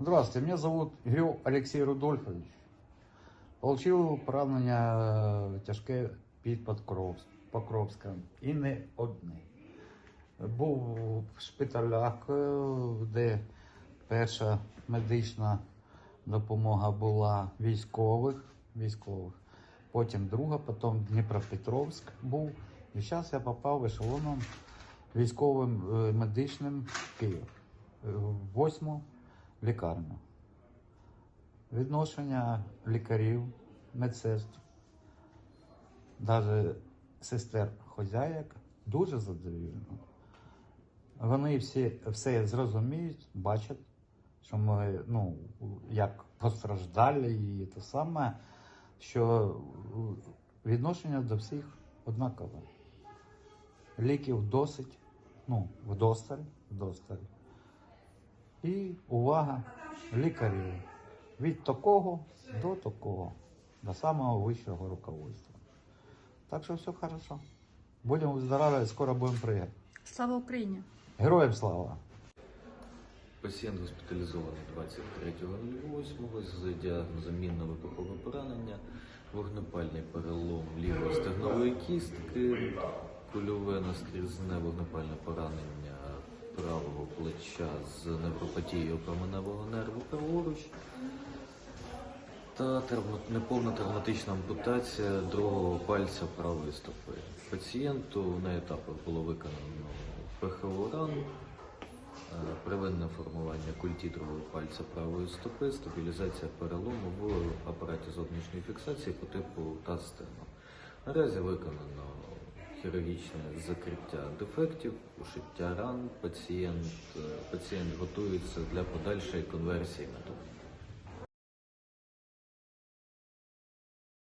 Здравствуйте, меня зовут Грю Алексей Рудольфович. Получив поранення е, тяжке під Покровськ- Покровськом і не одне. Був в шпиталях, е, де перша медична допомога була військових, військових. Потім друга, потім Дніпропетровськ був. І зараз я попав ешелоном військовим е, медичним в Київ. Е, Восьму лікарню. Відношення лікарів, медсестр, навіть сестер хозяїк дуже задовільно. Вони всі все зрозуміють, бачать, що ми ну, як постраждалі і те саме, що відношення до всіх однакове. Ліків досить, ну, вдосталь, вдосталь. І увага лікарів від такого до такого, до самого вищого руководства. Так що все хорошо. Будемо выздоравливать, скоро будемо приїхати. Слава Україні! Героям слава! Пацієнт госпіталізований 23.08 з діагнозом мінно-вибухове поранення, вогнепальний перелом лівої стегнової кістки, кульове наскрізне вогнепальне поранення плеча з невропатією променевого нерву праворуч та травма- неповна травматична ампутація другого пальця правої стопи. Пацієнту на етапах було виконано ПХО ран, Е, Первинне формування культі другого пальця правої стопи, стабілізація перелому в апараті зовнішньої фіксації по типу таз-стено. Наразі виконано хірургічне закриття дефектів, ушиття ран. Пацієнт, е, пацієнт готується для подальшої конверсії на